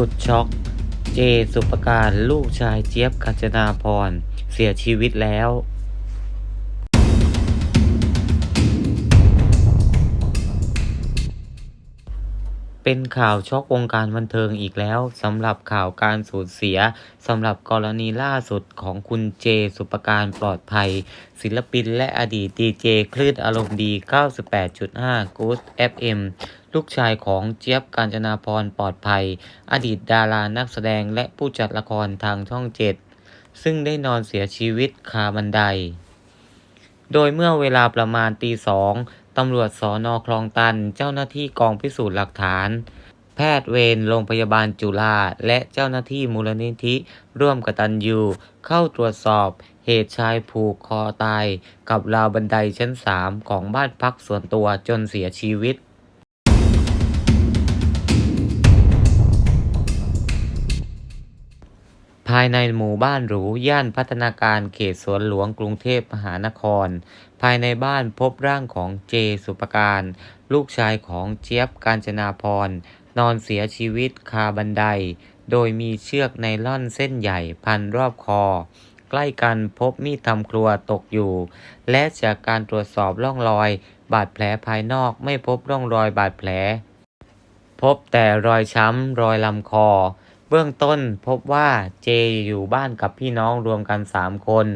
สุดช็อก เจสุปการลูกชายเจี๊ยบกัจนาพร เสียชีวิตแล้วเป็นข่าวช็อกวงการบันเทิงอีกแล้วสำหรับข่าวการสูญเสียสำหรับกรณีล่าสุดของคุณเจสุปการปลอดภัย ศิลปินและอดีตดีเจคลื่นอารมณ์ดี 98.5 Good FM ลูกชายของเจี๊ยบกาญจนาพรปลอดภัย อดีตดารานักแสดงและผู้จัดละครทางช่องเจ็ดซึ่งได้นอนเสียชีวิตคาบันได โดยเมื่อเวลาประมาณตีสองตำรวจสอนอคลองตัน เจ้าหน้าที่กองพิสูจน์หลักฐาน แพทย์เวรโรงพยาบาลจุฬาและเจ้าหน้าที่มูลนิธิ ร่วมกตัญญูเข้าตรวจสอบเหตุชายผูกคอตาย กับราวบันไดชั้นสามของบ้านพักส่วนตัวจนเสียชีวิตายในหมู่บ้านหรูย่านพัฒนาการเขตสวนหลวงกรุงเทพมหานคร ภายในบ้านพบร่างของเจสุปการ ลูกชายของเจี๊ยบกาญจนาพร นอนเสียชีวิตคาบันได โดยมีเชือกไนล่อนเส้นใหญ่พันรอบคอ ใกล้กันพบมีดทำครัวตกอยู่ และจากการตรวจสอบร่องรอย บาดแผลภายนอกไม่พบร่องรอยบาดแผล พบแต่รอยช้ำรอยลำคอ เบื้องต้นพบว่าเจอยู่บ้านกับพี่น้องรวมกัน 3 คน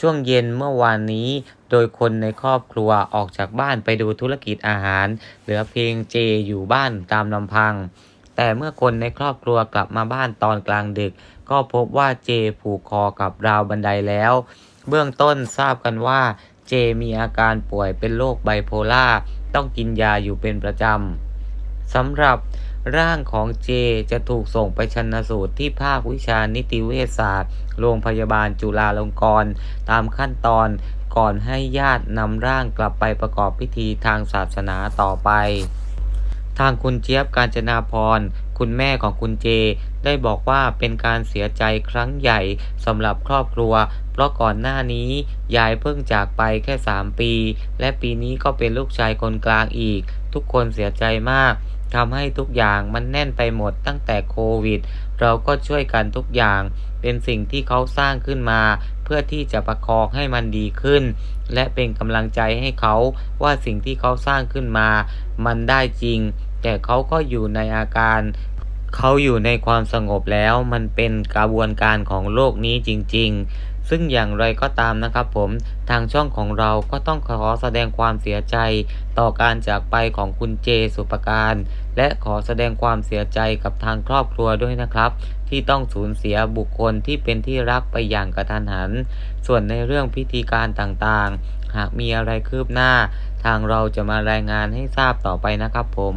ช่วงเย็นเมื่อวานนี้ โดยคนในครอบครัวออกจากบ้านไปดูธุรกิจอาหาร เหลือเพียงเจอยู่บ้านตามลำพัง แต่เมื่อคนในครอบครัวกลับมาบ้านตอนกลางดึก ก็พบว่าเจผูกคอกับราวบันไดแล้ว เบื้องต้นทราบกันว่า เจมีอาการป่วยเป็นโรคไบโพล่าต้องกินยาอยู่เป็นประจำสำหรับ ร่างของเจจะถูกส่งไปชันสูตรที่ภาควิชานิติเวชศาสตร์ โรงพยาบาลจุฬาลงกรณ์ตามขั้นตอนก่อนให้ญาตินำร่างกลับไปประกอบพิธีทางศาสนาต่อไป ทางคุณเจี๊ยบกาญจนาพร คุณแม่ของคุณเจ ได้บอกว่าเป็นการเสียใจครั้งใหญ่สำหรับครอบครัว เพราะก่อนหน้านี้ยายเพิ่งจากไปแค่ 3 ปี และปีนี้ก็เป็นลูกชายคนกลางอีก ทุกคนเสียใจมากทำให้ทุกอย่างมันแน่นไปหมดตั้งแต่โควิด เราก็ช่วยกันทุกอย่าง เป็นสิ่งที่เขาสร้างขึ้นมา เพื่อที่จะประคองให้มันดีขึ้น และเป็นกำลังใจให้เขาว่าสิ่งที่เขาสร้างขึ้นมา มันได้จริง แต่เขาก็อยู่ในอาการเขาอยู่ในความสงบแล้วมันเป็นกระบวนการของโลกนี้จริง ๆ ซึ่งอย่างไรก็ตามนะครับผมทางช่องของเราก็ต้องขอแสดงความเสียใจ ต่อการจากไปของคุณเจสุปการ และขอแสดงความเสียใจกับทางครอบครัวด้วยนะครับ ที่ต้องสูญเสียบุคคลที่เป็นที่รักไปอย่างกระทันหัน ส่วนในเรื่องพิธีการต่างๆ หากมีอะไรคืบหน้า ทางเราจะมารายงานให้ทราบต่อไปนะครับผม